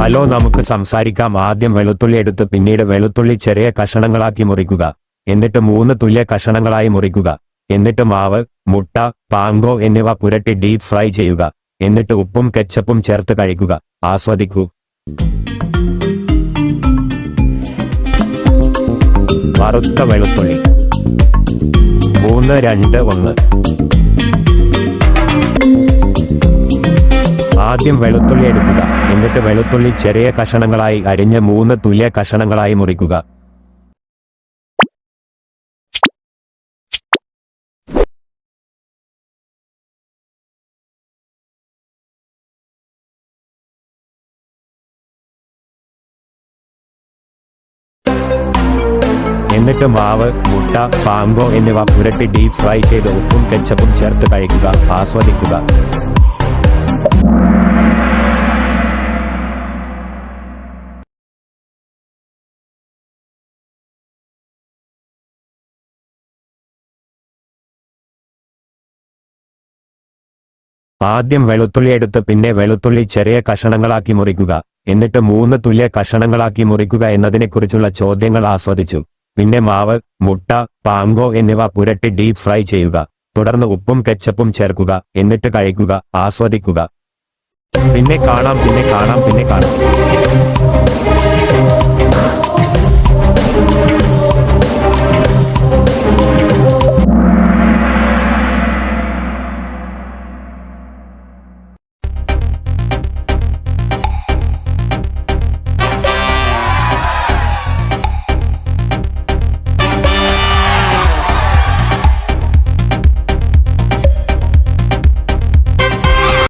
Hello നമുക്ക് സംസാരിക്കാം. ആദ്യം വെളുത്തുള്ളി എടുത്ത് പിന്നീട് വെളുത്തുള്ളി ചെറിയ കഷണങ്ങളാക്കി മുറിക്കുക. എന്നിട്ട് മൂന്ന് തുല്യ കഷണങ്ങളായി മുറിക്കുക. എന്നിട്ട് മാവ് മുട്ട പാങ്കോ എന്നിവ പുരട്ടി ഡീപ് ഫ്രൈ ചെയ്യുക. എന്നിട്ട് ഉപ്പും കെച്ചപ്പും ചേർത്ത് കഴിക്കുക. ആസ്വദിക്കൂ. വറുത്ത വെളുത്തുള്ളി. മൂന്ന് രണ്ട് ഒന്ന്. ആദ്യം വെളുത്തുള്ളി എടുക്കുക. എന്നിട്ട് വെളുത്തുള്ളി ചെറിയ കഷണങ്ങളായി അരിഞ്ഞ് മൂന്ന് തുല്യ കഷണങ്ങളായി മുറിക്കുക. എന്നിട്ട് മാവ് മുട്ട പാങ്കോ എന്നിവ പുരട്ടി ഡീപ് ഫ്രൈ ചെയ്ത് ഉപ്പും കെച്ചപ്പും ചേർത്ത് കഴിക്കുക. ആസ്വദിക്കുക. ആദ്യം വെളുത്തുള്ളി എടുത്ത് പിന്നെ വെളുത്തുള്ളി ചെറിയ കഷണങ്ങളാക്കി മുറിക്കുക. എന്നിട്ട് മൂന്ന് തുല്യ കഷണങ്ങളാക്കി മുറിക്കുക എന്നതിനെക്കുറിച്ചുള്ള ചോദ്യങ്ങൾ ആസ്വദിച്ചു. പിന്നെ മാവ് മുട്ട പാങ്കോ എന്നിവ പുരട്ടി ഡീപ് ഫ്രൈ ചെയ്യുക. തുടർന്ന് ഉപ്പും കെച്ചപ്പും ചേർക്കുക. എന്നിട്ട് കഴിക്കുക ആസ്വദിക്കുക. പിന്നെ കാണാം പിന്നെ കാണാം പിന്നെ കാണാം.